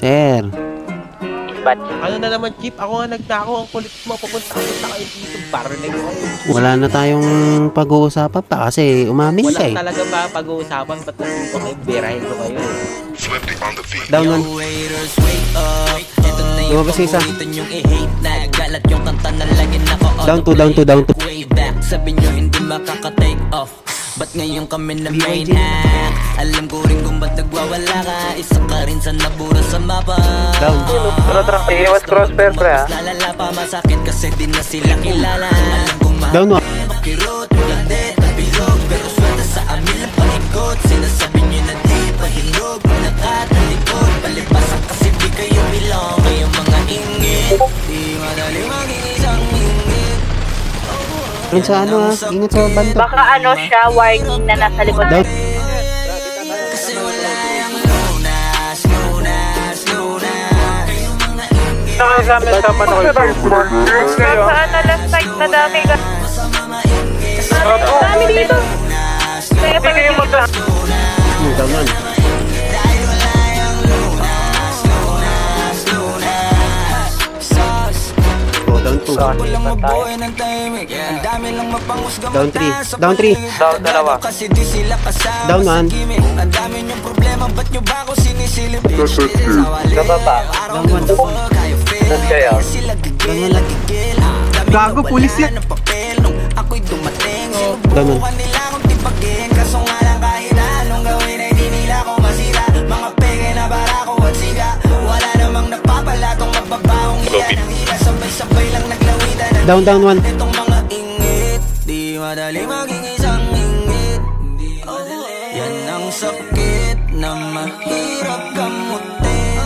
Sir, Dispatch. Ano na naman, Chief? Ako nga nagnako. Ang kulit mo. Pupunta ako sa kayo dito. Parinig ko. wala na tayong pag-uusapan pa kasi umamin Wala ka eh. talaga ba pag-uusapan? Ba't nandito kayo? Birahin ko kayo. Down one. Lumabas yung isa. Down two, down two, down two. Way back, sabi nyo hindi makaka-take off Ba't ngayon kami na main act? Alam ko rin kung ba't nagwawala ka Isa ka rin sa nabura sa mapa. Tara, tara. Iwas crossfire, pre, ha? Lalala pa masakit kasi di na sila kilala Alam kong Down one. makirot Lande, nabilog Pero swelta sa amin lang paikot Sinasabi nyo na di pahilog Nakatalikod Palipasan kasi di kayo bilong Kayo mga ingit Di madali maging Ingat sa ano ah, ingat sa banda. Baka ano siya, warning na nasa likod. Down. Kasi wala yung lunas, lunas, lunas Kayo Nakagamit. Nasa ano left side na dami ka. Dami dito. 2. Down 3. Down 3. Down dalawa. Down 1. Ang dami niyong problema, ba't niyo ba ako sinisilip? Kababa. Down 1. Down kaya. Ah. Ah. Gago, pulis yan. Ako'y dumating. Oh, sinubukan nila tipagin. Kaso nga lang kahit anong gawin ay di nila ako na bara. Wala namang napapala tong Sabay lang Down, down one. Itong mga ingit Di madali maging isang ingit. Yan ang sakit Na mahirap gamutin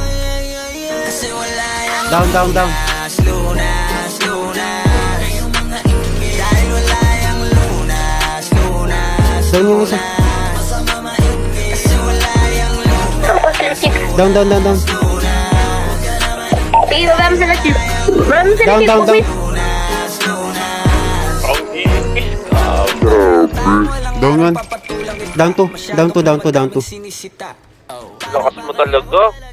Kasi wala yung Down, down, down. lunas, lunas, lunas. Dahil wala yung lunas, lunas, maingit. Kasi wala yung lunas Down, down, down, down. Sige, baba mo sila, sila, Down, down, down. Down one. Down two. Down two, down two, down two. Lakas mo talaga.